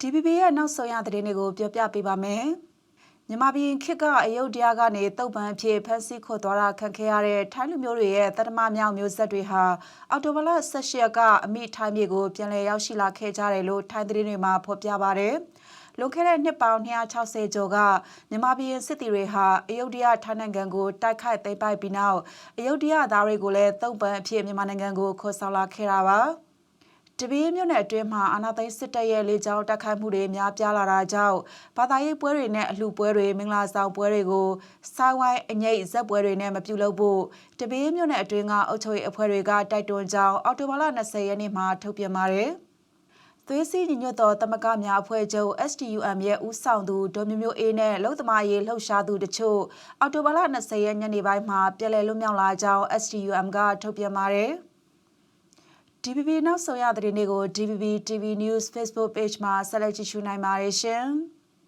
DPP ရဲ့နောက်ဆုံးရသတင်းတွေကိုပြောပြပေးပါမယ်။မြန်မာပြည်ခေတ်ကအယုဒ္ဓယကနေတုတ်ပန်အဖြစ်ဖန်ဆီးခေါ်သွားတာခံခဲ့ရတဲ့ထိုင်းလူမျိုးတွေရဲ့တတမမြောက်မျိုးဆက်တွေဟာအော်တိုဘလ16ရက်ကအမိထိုင်းပြည်ကိုပြန်လည်ရောက်ရှိလာခဲ့ကြတယ်လို့ထိုင်းသတင်းတွေမှာဖော်ပြပါဗျ။လွန်ခဲ့တဲ့နှစ်ပေါင်း260ကျော်ကမြန်မာပြည်စစ်တီတွေဟာအယုဒ္ဓယထိုင်းနိုင်ငံကိုတိုက်ခိုက်သိမ်းပိုက်ပြီးနောက်အယုဒ္ဓယသားတွေကိုလည်းတုတ်ပန်အဖြစ်မြန်မာနိုင်ငံကိုခေါ်ဆောင်လာခဲ့တာပါ။ တပင်းမြို့နယ်အတွင်းမှာအာနာသိန်းစစ်တပ်ရဲ့လေကြောင်းတိုက်ခိုက်မှုတွေများပြားလာတာကြောင့်ဘာသာရေးပွဲတွေနဲ့အလှပွဲတွေမင်္ဂလာဆောင်ပွဲတွေကိုစိုင်းဝိုင်းအငိတ်ဇက်ပွဲတွေနဲ့မပြုလုပ်ဖို့တပင်းမြို့နယ်အတွင်းကအုပ်ချုပ်ရေးအဖွဲ့တွေကတိုက်တွန်းကြောင်းအော်တိုဘာလ20ရက်နေ့မှာထုတ်ပြန်ပါတယ်သွေးစည်းညီညွတ်သောတမကများအဖွဲ့ချုပ် STUM ရဲ့ဦးဆောင်သူဒေါ်မျိုးမျိုးအေးနဲ့လုံသမားရေးလှုပ်ရှားသူတချို့အော်တိုဘာလ20ရက်ညနေပိုင်းမှာပြည်လည်လွတ်မြောက်လာကြောင်း STUM ကထုတ်ပြန်ပါတယ်။ DPP နောက်ဆုံးရသတင်းတွေကို DPP TV News Facebook Page မှာဆက်လက်ကြည့်ရှုနိုင်ပါတယ်ရှင်။